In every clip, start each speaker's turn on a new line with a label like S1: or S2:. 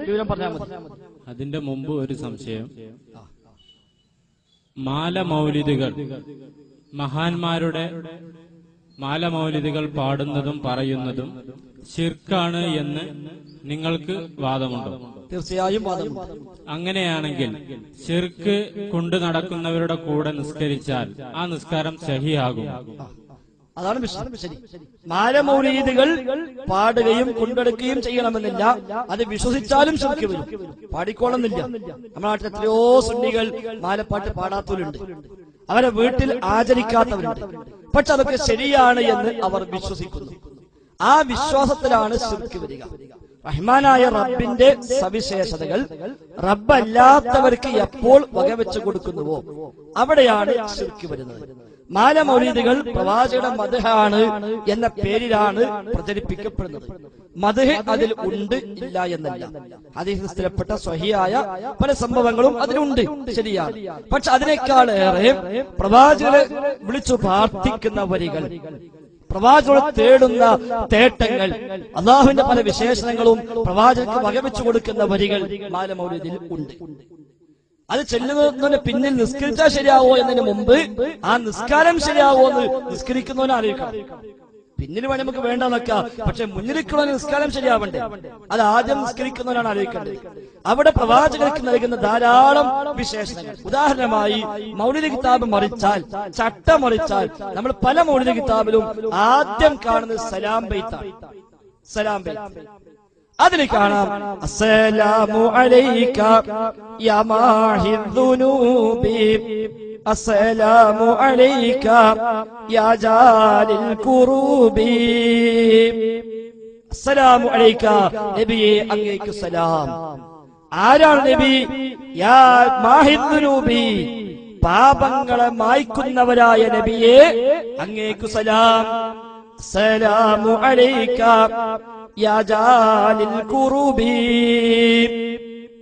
S1: വിവരം പറഞ്ഞാൽ മതി.
S2: അതിന്റെ മുമ്പ് ഒരു സംശയം. മാല മൗലിദുകൾ മഹാന്മാരുടെ മാല മൗലിദുകൾ പാടുന്നതും പറയുന്നതും ശിർക്കാണ് എന്ന് നിങ്ങൾക്ക് വാദമുണ്ടോ?
S1: തീർച്ചയായും
S2: അങ്ങനെയാണെങ്കിൽ ശിർക്ക് കൊണ്ടു നടക്കുന്നവരുടെ കൂടെ നിസ്കരിച്ചാൽ ആ നിസ്കാരം സഹിയാകും
S1: അതാണ് ശരി മാലമൗലീദുകൾ പാടുകയും കൊണ്ടെടുക്കുകയും ചെയ്യണമെന്നില്ല. അത് വിശ്വസിച്ചാലും ശരിക്ക് വരും. പാടിക്കോളുന്നില്ല നമ്മുടെ നാട്ടിൽ എത്രയോ സുന്നികൾ മാലപ്പാട്ട് പാടാത്തവരുണ്ട്. അവരെ വീട്ടിൽ ആചരിക്കാത്തവരുണ്ട്. പക്ഷെ അതൊക്കെ ശരിയാണ് എന്ന് അവർ വിശ്വസിക്കുന്നു. ആ വിശ്വാസത്തിലാണ് ശിർക്ക് വരിക. റഹ്മാനായ റബ്ബിന്റെ സവിശേഷതകൾ റബ്ബല്ലാത്തവർക്ക് എപ്പോൾ വകവെച്ചു കൊടുക്കുന്നുവോ? അവിടെയാണ് ശിർക്ക് വരുന്നത്. മാലമൗലീദുകൾ പ്രവാചകയുടെ മതഹാണ് എന്ന പേരിലാണ് പ്രചരിപ്പിക്കപ്പെടുന്നത്. മതഹ് അതിൽ ഉണ്ട് ഇല്ല എന്നല്ല. അതിൽ സ്ഥിരപ്പെട്ട സ്വഹിയായ പല സംഭവങ്ങളും അതിലുണ്ട്. ശരിയാണ്. പക്ഷെ അതിനേക്കാൾ ഏറെ പ്രവാചകരെ വിളിച്ചു പ്രാർത്ഥിക്കുന്ന വരികൾ പ്രവാചകർ തേടുന്ന തേട്ടങ്ങൾ അള്ളാഹുവിന്റെ പല വിശേഷണങ്ങളും പ്രവാചകർക്ക് വകവെച്ചു കൊടുക്കുന്ന വരികൾ മാലമൗര്യത്തിൽ ഉണ്ട്. അത് ചെല്ലുന്നതിന് പിന്നിൽ നിസ്കരിച്ചാൽ ശരിയാവോ എന്നതിന് മുമ്പ് ആ നിസ്കാരം ശരിയാവോ എന്ന് നിസ്കരിക്കുന്നവനെ അറിയിക്കണം. പിന്നിൽ വേണേ നമുക്ക് വേണ്ട നോക്കാം പക്ഷെ മുന്നിലിരിക്കുന്നവന് നിസ്കാരം ശരിയാവണ്ടേ? അത് ആദ്യം നിസ്കരിക്കുന്നവനാണ് അറിയിക്കേണ്ടത്. അവിടെ പ്രവാചകർക്ക് നൽകുന്ന ധാരാളം വിശേഷണങ്ങൾ ഉദാഹരണമായി മൗലിക കിതാബ് മറിച്ചാൽ ചട്ട മറിച്ചാൽ നമ്മൾ പല മൗലിക കിതാബിലും ആദ്യം കാണുന്നത് സലാം ബൈത്താണ്. സലാം ബൈത്ത്. അതിൽ കാണാം. അസ്സലാമു അലൈക യാ മാഹി ദുനൂബി. അസ്സലാമു അലൈക യാ ജാലിൽ കുറൂബി. അസ്സലാമു അലൈക നബിയെ അങ്ങേക്കു സലാം. ആരാണ് നബി? യാ മാഹിദുനുബി പാപങ്ങളെ മായ്ക്കുന്നവരായ നബിയെ അങ്ങേക്കു സലാം. സലാമു അലൈക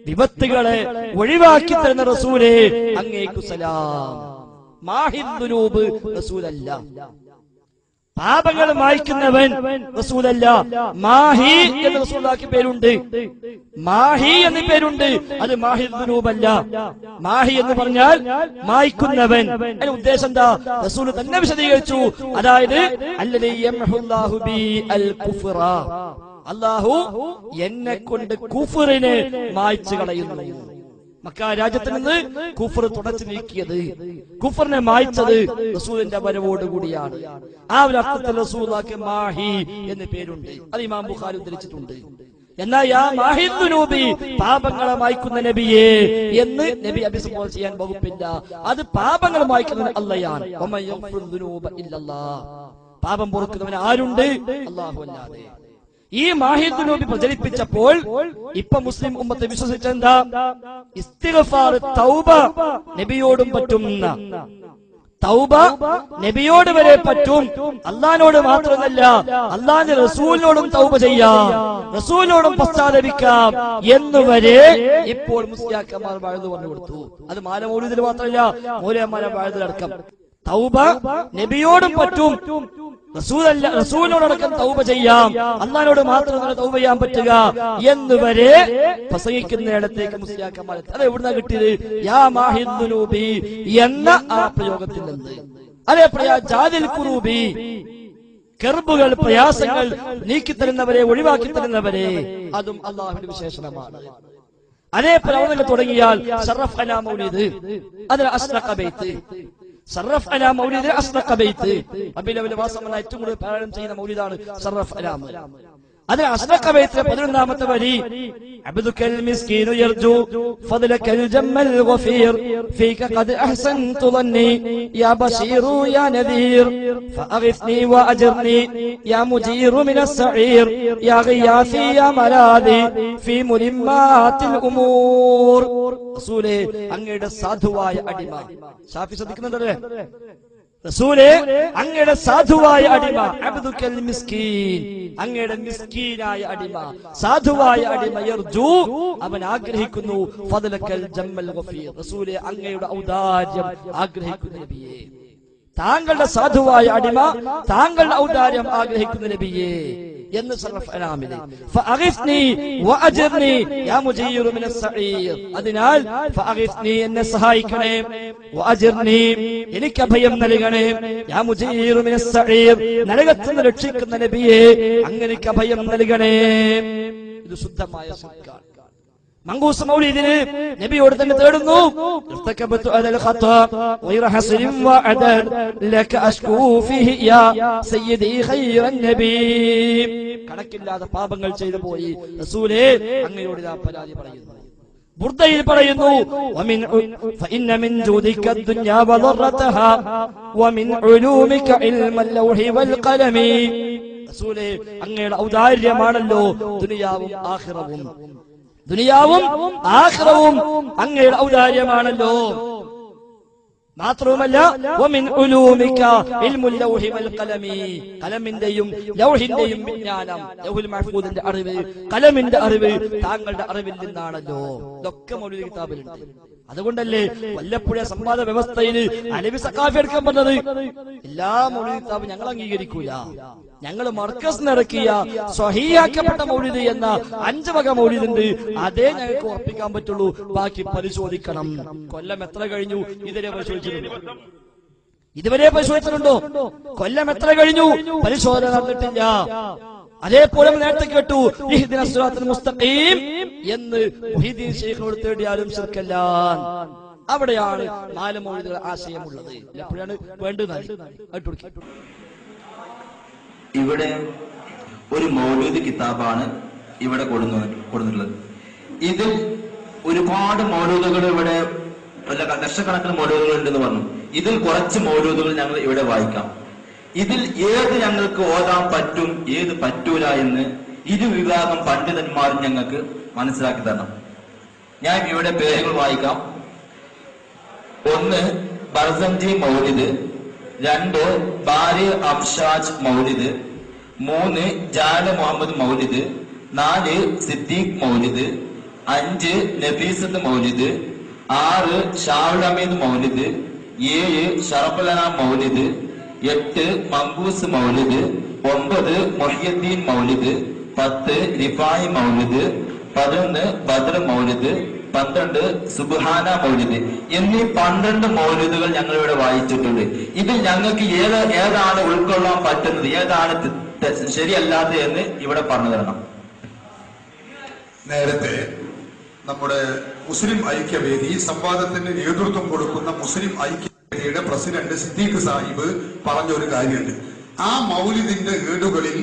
S1: വിപത്തുകളെ ഒഴിവാക്കി തരുന്ന റസൂലെ അങ്ങേക്കു സലാം. മാഹിദ്ദുനൂബ് റസൂലല്ല. പാപങ്ങൾ മായ്ക്കുന്നവൻ റസൂലല്ല. മാഹി എന്ന റസൂലാക്കി പേരുണ്ട്. മാഹി എന്ന് പേരുണ്ട്. അത് മാഹിന്ദുരൂപല്ല മാഹി എന്ന് പറഞ്ഞാൽ മായ്ക്കുന്നവൻ. അതിന്റെ ഉദ്ദേശം എന്താ? റസൂൽ തന്നെ വിശദീകരിച്ചു. അതായത് അല്ലലി അള്ളാഹു എന്നെ കൊണ്ട് കുഫറിനെ മായ്ച്ചു കളയുന്നു. മക്ക രാജ്യത്തിൽ നിന്ന് കുഫർ തുടച്ചു നീക്കിയത്. കുഫറിനെ മായ്ച്ചത് റസൂലിന്റെ വരവോടുകൂടിയാണ്. ആ ഒരു അർത്ഥത്തിൽ റസൂലാക്ക് മാഹി എന്ന് പേരുണ്ട്. അത് ഇമാം ബുഖാരി ഉദ്ധരിച്ചിട്ടുണ്ട്. എന്നാൽ യാ മാഹിദ്ദുനൂബി പാപങ്ങളെ മായ്ക്കുന്ന നബിയെ എന്ന് നബി അഭിസംബോധന ചെയ്യാൻ വകുപ്പില്ല. അത് പാപങ്ങൾ മായ്ക്കുന്നത് അല്ലയാണ്. പാപം പൊറുക്കുന്നവൻ ആരുണ്ട്? അല്ലാഹു അല്ലാതെ. ഈ മാഹിദ് പ്രചരിപ്പിച്ചപ്പോൾ ഇപ്പൊ മുസ്ലിം ഉമ്മത്തെ വിശ്വസിച്ചെന്താ? ഇസ്തിഗ്ഫാർ തൗബ നബിയോടും പറ്റുന്ന. തൗബ നബിയോട് വരെ പറ്റും. അള്ളഹാനോട് മാത്രമല്ല അള്ളാന്റെ റസൂലിനോടും തൗബ ചെയ്യാം. റസൂലിനോടും പശ്ചാത്തപിക്കാം എന്നുവരെ ഇപ്പോൾ മുസ്ലിയാക്കന്മാർ വാഴുന്നു പറഞ്ഞു കൊടുത്തു. അത് മാല മാലമൂലിതിൽ മാത്രമല്ല മൂലയന്മാരെ വാഴ്ന്നതടക്കം തൗബ നബിയോടും പറ്റും. റസൂലല്ല റസൂലിനോടക്കം തൗബ ചെയ്യാം. അള്ളഹാനോട് മാത്രം തൗപ തൗബ ചെയ്യാൻ പറ്റുക. എന്ന് എന്നുവരെ പ്രസംഗിക്കുന്നിടത്തേക്ക് മുസ്ലിയാക്കന്മാർ അത് എവിടുന്ന കിട്ടിയത്? യാ മാഹിദ്ദുനൂബി എന്ന ആ പ്രയോഗത്തിൽ നിന്ന് അതേ പറയാ ജാതിൽ കുറൂബി. കെർബുകൾ പ്രയാസങ്ങൾ നീക്കിത്തരുന്നവരെ ഒഴിവാക്കി തരുന്നവരെ അതും അള്ളാഹുവിന്റെ വിശേഷണമാണ്. അതേപോലെ അവിടെ തുടങ്ങിയാൽ ഷറഫ് അലാ മൗലിദ്. അതിൽ അസ്ലഖ ഷറഫ് അല മൗലിദ് അസ്ലഖ ബൈത്ത്. റബീഉൽ മാസം വന്ന ഏറ്റവും കൂടുതൽ പാരായണം ചെയ്യുന്ന മൗലിദാണ് സറഫ് അലാ അതിൽ അസ്ലഖ ബൈത്തിലെ പതിനൊന്നാമത്തെ വരി عبدك المسكين يرجو فضلك الجم الغفير فيك قد أحسنت ظني يا بشير يا نذير فأغثني وأجرني يا مجير من السعير يا غياثي يا ملاذي في ملمات الأمور റസൂലേ അങ്ങയുടെ സാധുവായ അടിമ ഷാഫി ശ്രദ്ധിക്കുന്നുണ്ടല്ലേ റസൂലേ അങ്ങയുടെ സാധുവായ അടിമ അബ്ദുക്കൽ മിസ്കീൻ. അങ്ങയുടെ മിസ്കീനായ അടിമ സാധുവായ അടിമ യർജു അവൻ ആഗ്രഹിക്കുന്നു ഫദലക്കൽ ജമ്മൽ ഗഫീർ. റസൂലെ അങ്ങയുടെ ഔദാര്യം ആഗ്രഹിക്കുന്നു നബിയെ. താങ്കളുടെ സാധുവായ അടിമ താങ്കളുടെ ഔദാര്യം ആഗ്രഹിക്കുന്ന നബിയേ. എന്ന് അതിനാൽ എന്നെ സഹായിക്കണേ. എനിക്ക് അഭയം നൽകണേ. ഞാൻ നരകത്തിൽ നിന്ന് രക്ഷിക്കുന്ന നബിയെ അങ്ങനെക്ക് അഭയം നൽകണേ. ഇത് ശുദ്ധമായ ശിർക്കാണ് മങ്കൂസ് മൗലീദിന് നബിയോട് തന്നെ തേടുന്നു. കണക്കില്ലാതെ പാപങ്ങൾ ചെയ്തു പോയി. റസൂലേ അങ്ങയോട് ഞാൻ പരാതി പറയുന്നു. ബുർദയിൽ പറയുന്നു വമിൻ ഫഇന്ന മിൻ ജൂദിക ദുനിയാ വദറതഹ വമിൻ ഉലൂമിക ഇൽമൽ ലൗഹി വൽ ഖലമി. റസൂലേ അങ്ങയുടെ ഔദാര്യമാണല്ലോ ദുനിയാവും ആഖിറവും. ദുനിയാവും ആഖിറവും അങ്ങയുടെ ഔദാര്യമാണല്ലോ. മാത്രവുമല്ല കലമിന്റെയും ലൗഹിന്റെയും വിജ്ഞാനം ലൗഹുൽ മഹ്ഫൂദിന്റെ അറിവ് കലമിന്റെ അറിവ് താങ്കളുടെ അറിവിൽ നിന്നാണല്ലോ. ഇതൊക്കെ മൗലിക കിതാബിലുണ്ട്. അതുകൊണ്ടല്ലേ വല്ലപ്പുഴ സംവാദ വ്യവസ്ഥയിൽ അലവി സക്കാഫി എടുക്കാൻ പറഞ്ഞത് എല്ലാ മൗലിക ഞങ്ങൾ അംഗീകരിക്കൂല. ഞങ്ങൾ മർക്കസ് നിറക്കിയ സ്വഹീയാക്കപ്പെട്ട മൗലിദ് എന്ന അഞ്ച് വക മൗലിദുണ്ട്. അതേ ഞങ്ങൾക്ക് ഉറപ്പിക്കാൻ പറ്റുള്ളൂ. ബാക്കി പരിശോധിക്കണം. കൊല്ലം എത്ര കഴിഞ്ഞു? ഇതുവരെ പരിശോധിച്ചിട്ടുണ്ട്? ഇതുവരെ പരിശോധിച്ചിട്ടുണ്ടോ? കൊല്ലം എത്ര കഴിഞ്ഞു? പരിശോധന നടന്നിട്ടില്ല. അതേപോലെ നേരത്തെ കേട്ടു. മുസ്തഖീം എന്ന് മുഹീദ്ദീൻ ശൈഖിനോട് തേടിയാലും ശിർക്കല്ല. അവിടെയാണ് നാല് മൗലിദുകൾ ആശയമുള്ളത്. എപ്പോഴാണ് വേണ്ടത്
S3: ഇവിടെ ഒരു മൗലൂദ് കിതാബാണ് ഇവിടെ കൊടുന്നു കൊടുത്തിട്ടുള്ളത്. ഇതിൽ ഒരുപാട് മൗലൂദുകൾ ഇവിടെ ലക്ഷക്കണക്കിന് മൗലൂദുകൾ ഉണ്ടെന്ന് പറഞ്ഞു. ഇതിൽ കുറച്ച് മൗലൂദുകൾ ഞങ്ങൾ ഇവിടെ വായിക്കാം. ഇതിൽ ഏത് ഞങ്ങൾക്ക് ഓതാൻ പറ്റും ഏത് പറ്റൂല എന്ന് ഇരു വിഭാഗം പണ്ഡിതന്മാരും ഞങ്ങൾക്ക് മനസ്സിലാക്കി തരണം. ഞാൻ ഇവിടെ പേരുകൾ വായിക്കാം. ഒന്ന് ബർസംജി മൗലിദ്. രണ്ട് ബാരി അബ്ഷാജ് മൗലിദ്. മൂന്ന് ജാല മുഹമ്മദ് മൗലിദ്. നാല് സിദ്ദീഖ് മൗലിദ്. അഞ്ച് നഫീസത്ത് മൗലിദ്. ആറ് ഷാഹുൽ അമീദ് മൗലിദ്. ഏഴ് ഷറഫലന മൗലിദ്. എട്ട് മങ്കൂസ് മൗലിദ് ഒമ്പത് മൊഹിയുദ്ദീൻ മൗലിദ് പത്ത് റിഫായി മൗലിദ് പതിനൊന്ന് ബദർ മൗലിദ് പന്ത്രണ്ട് സുബാന മൗലിദ് എന്നീ പന്ത്രണ്ട് മൗലിദുകൾ ഞങ്ങൾ ഇവിടെ വായിച്ചിട്ടുണ്ട്. ഇതിൽ ഞങ്ങൾക്ക് ഏത് ഏതാണ് ഉൾക്കൊള്ളാൻ പറ്റുന്നത് ഏതാണ് ത- ത- എന്ന് ഇവിടെ പറഞ്ഞു തരണം.
S4: നേരത്തെ നമ്മുടെ മുസ്ലിം ഐക്യവേദി സംവാദത്തിന് നേതൃത്വം കൊടുക്കുന്ന മുസ്ലിം ഐക്യവേദിയുടെ പ്രസിഡന്റ് സിദ്ദീഖ് സാഹിബ് പറഞ്ഞ ഒരു കാര്യമുണ്ട്. ആ മൗലിദിന്റെ വീടുകളിൽ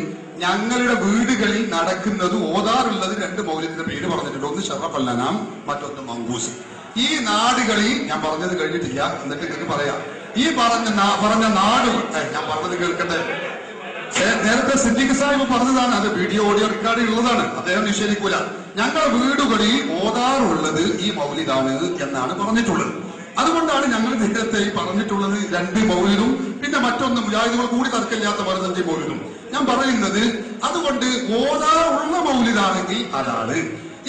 S4: ഞങ്ങളുടെ വീടുകളിൽ നടക്കുന്നത് ഓതാറുള്ളത് രണ്ട് മൗലിദിന്റെ പേര് പറഞ്ഞിട്ടുണ്ട്. ഒന്ന് ഷറഫല്ലനാം മറ്റൊന്ന് മങ്കൂസ്. ഈ നാടുകളിൽ ഞാൻ പറഞ്ഞത് കഴിഞ്ഞിട്ടില്ല. എന്നിട്ട് നിങ്ങൾക്ക് പറയാം. ഈ പറഞ്ഞ പറഞ്ഞ നാടുകൾ ഞാൻ പറഞ്ഞത് കേൾക്കട്ടെ. നേരത്തെ സിദ്ദീഖ് സാഹിബ് പറഞ്ഞതാണ്. അത് വീഡിയോ ഓഡിയോ റെക്കോർഡ് ഉള്ളതാണ് അദ്ദേഹം നിഷേധിക്കൂല. ഞങ്ങളുടെ വീടുകളിൽ ഓതാറുള്ളത് ഈ മൗലിദാണ് എന്നാണ് പറഞ്ഞിട്ടുള്ളത്. അതുകൊണ്ടാണ് ഞങ്ങൾ നേരത്തെ പറഞ്ഞിട്ടുള്ളത് രണ്ട് മൗലിദും പിന്നെ മറ്റൊന്ന് മുജാഹിദുകൾ കൂടി തർക്കമില്ലാത്ത പതിനഞ്ച് മൗലിദും. ഞാൻ പറയുന്നത് അതുകൊണ്ട് ഓതാറുള്ള മൗലിദാണെങ്കിൽ അതാണ്.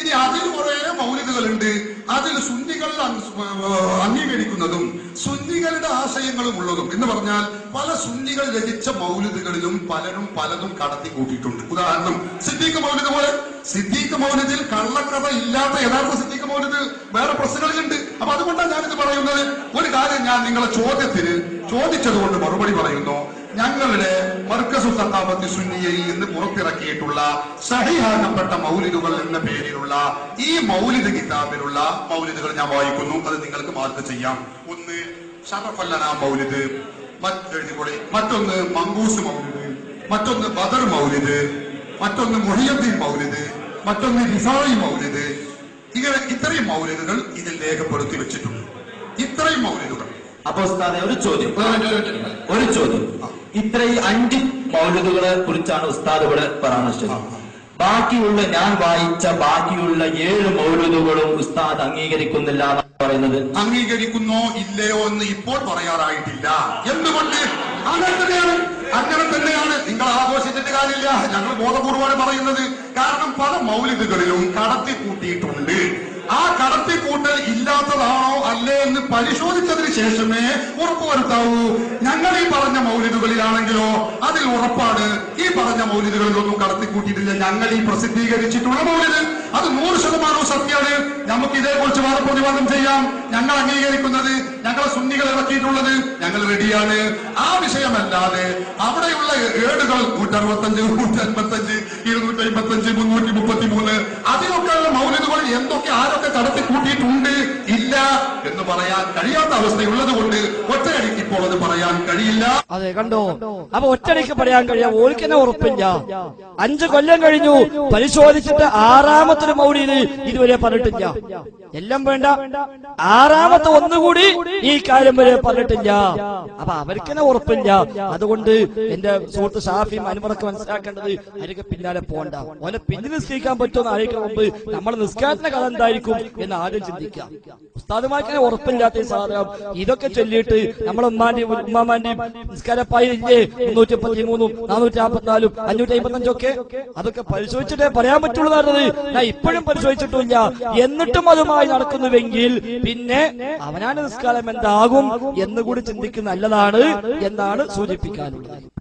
S4: ഇനി അതിൽ കുറേ മൗലികകളുണ്ട് അതിൽ സുന്നികൾ അംഗ- അംഗീകരിക്കുന്നതും സുന്നികളുടെ ആശയങ്ങളും ഉള്ളതും. എന്ന് പറഞ്ഞാൽ പല സുന്നികൾ രചിച്ച മൗലിദുകളിലും പലരും പലതും കടത്തി കൂട്ടിയിട്ടുണ്ട് ഉദാഹരണം സിദ്ദീഖ് മൗലിക പോലെ. സിദ്ദീഖ് മൗലിദിൽ കള്ളക്കഥ ഇല്ലാത്ത യഥാർത്ഥ സിദ്ദീഖ് മൗലിദ് വേറെ പ്രശ്നങ്ങളിലുണ്ട്. അപ്പൊ അതുകൊണ്ടാണ് ഞാനിത് പറയുന്നത്. ഒരു കാര്യം ഞാൻ നിങ്ങളെ ചോദ്യത്തിന് ചോദിച്ചത് കൊണ്ട് മറുപടി പറയുന്നു. ഞങ്ങളുടെ മർക്കസു സത്താപത്തി സുന്നിയയിൽ നിന്ന് പുറത്തിറക്കിയിട്ടുള്ള സഹിഹാക്കപ്പെട്ട മൗലിദുകൾ എന്ന പേരിലുള്ള ഈ മൗലിദ് കിതാബിലുള്ള മൗലിദുകൾ ഞാൻ വായിക്കുന്നു. അത് നിങ്ങൾക്ക് മാർക്ക് ചെയ്യാം. ഒന്ന് ഷറഫല്ലന മൗലിദ്. മറ്റെഴുതി മറ്റൊന്ന് മങ്കൂസ് മൗലിദ്. മറ്റൊന്ന് ബദർ മൗലിദ്. മറ്റൊന്ന് മുഹിയുദ്ദീൻ മൗലിദ്. മറ്റൊന്ന് റിഫായി മൗലിദ്. ഇങ്ങനെ ഇത്രയും മൗലിദുകൾ ഇതിൽ രേഖപ്പെടുത്തി വെച്ചിട്ടുണ്ട്. ഇത്രയും മൗലിദുകൾ.
S3: അപ്പൊ ഒരു ചോദ്യം. ഒരു ചോദ്യം. ഇത്രയും അഞ്ച് മൗലികളെ കുറിച്ചാണ് ഉസ്താദ് ഇവിടെ പരാമർശിച്ചത്. ബാക്കിയുള്ള ഞാൻ വായിച്ച ബാക്കിയുള്ള ഏഴ് മൗലികളും ഉസ്താദ് അംഗീകരിക്കുന്നില്ല പറയുന്നത്.
S4: അംഗീകരിക്കുന്നോ ഇല്ലയോ എന്ന് ഇപ്പോൾ പറയാറായിട്ടില്ല. എന്തുകൊണ്ട്? അങ്ങനെ തന്നെയാണ്. അങ്ങനെ തന്നെയാണ്. നിങ്ങൾ ആഘോഷിച്ചിട്ട് കാര്യമില്ല. ഞങ്ങൾ ബോധപൂർവമാണ് പറയുന്നത്. കാരണം പല മൗലികകളിലും കടത്തി കൂട്ടിയിട്ടുണ്ട് ആ കടത്തി കൂട്ടൽ പരിശോധിച്ചതിന് ശേഷമേ ഉറപ്പുവരുത്താവൂ ഞങ്ങൾ ഈ പറഞ്ഞ മൗലിദുകളിലാണെങ്കിലോ അതിൽ ഉറപ്പാണ് ഈ പറഞ്ഞ മൗലിദുകളിലൊന്നും കടത്തിക്കൂട്ടിയിട്ടില്ല. ഞങ്ങൾ ഈ പ്രസിദ്ധീകരിച്ചിട്ടുള്ള മൗലിദ്. അത് നൂറ് ശതമാനവും സത്യമാണ്. നമുക്ക് ഇതേക്കുറിച്ച് വാദപ്രതിവാദം ചെയ്യാം. ഞങ്ങൾ അംഗീകരിക്കുന്നത് ഞങ്ങളെ സുന്നികൾ ഇറക്കിയിട്ടുള്ളത് ഞങ്ങൾ റെഡിയാണ്. ആ വിഷയമല്ലാതെ അവിടെയുള്ള ഏടുകൾ നൂറ്ററുപത്തഞ്ച് നൂറ്റി അൻപത്തഞ്ച് ഇരുന്നൂറ്റി അമ്പത്തഞ്ച് മുന്നൂറ്റി മുപ്പത്തി മൂന്ന് അതിനൊക്കെയുള്ള മൗലികൾ എന്തൊക്കെ ആരൊക്കെ കടത്തി കൂട്ടിയിട്ടുണ്ട് ഇല്ല എന്ന് പറയാൻ കഴിയാത്ത അവസ്ഥയുള്ളത് കൊണ്ട് ഒറ്റയടിക്ക് ഇപ്പോൾ അത് പറയാൻ കഴിയില്ല.
S1: അതെ കണ്ടോ? അപ്പൊ ഒറ്റയടിക്ക് പറയാൻ കഴിയാം. ഓൽക്കന്നെ ഉറപ്പില്ല. അഞ്ചു കൊല്ലം കഴിഞ്ഞു. പരിശോധിച്ചിട്ട് ആറാമത്തെ മൗലിന് ഇതുവരെ പറഞ്ഞിട്ടില്ല. എല്ലാം വേണ്ട. ആറാമത്തെ ഒന്നുകൂടി ഈ കാര്യം വരെ പറഞ്ഞിട്ടില്ല. അപ്പൊ അവർക്കെന്നെ ഉറപ്പില്ല. അതുകൊണ്ട് എന്റെ സുഹൃത്ത് ഷാഫിയും അനുമറൊക്കെ മനസ്സിലാക്കേണ്ടത് അവർക്ക് പിന്നാലെ പോകണ്ട. ഓനെ പിന്നെ നിസ്കരിക്കാൻ പറ്റുമെന്ന് ആയിരിക്കും മുമ്പ് നമ്മുടെ നിസ്കാരത്തിന്റെ കഥ എന്തായിരിക്കും എന്ന് ആദ്യം ചിന്തിക്കാം ഉസ്താദുമാർക്ക് ഉറപ്പില്ലാത്ത സാധനം. ഇതൊക്കെ ചൊല്ലിയിട്ട് നമ്മളെ ഉമ്മാന്റെയും ഉമ്മാമാന്റെയും നിസ്കാരപ്പായി ഇല്ലേ മുന്നൂറ്റി മുപ്പത്തി മൂന്നും നാനൂറ്റി നാൽപ്പത്തിനാലും അഞ്ഞൂറ്റി അമ്പത്തി അഞ്ചൊക്കെ അതൊക്കെ പരിശോധിച്ചിട്ടേ പറയാൻ പറ്റുള്ളൂ ഇപ്പോഴും പരിശോധിച്ചിട്ടില്ല. എന്നിട്ടും അതുമായി നടക്കുന്നുവെങ്കിൽ പിന്നെ അവനാണ് നിസ്കാരം എന്താകും എന്നുകൂടി ചിന്തിക്കുന്ന നല്ലതാണ് എന്നാണ് സൂചിപ്പിക്കാനുള്ളത്.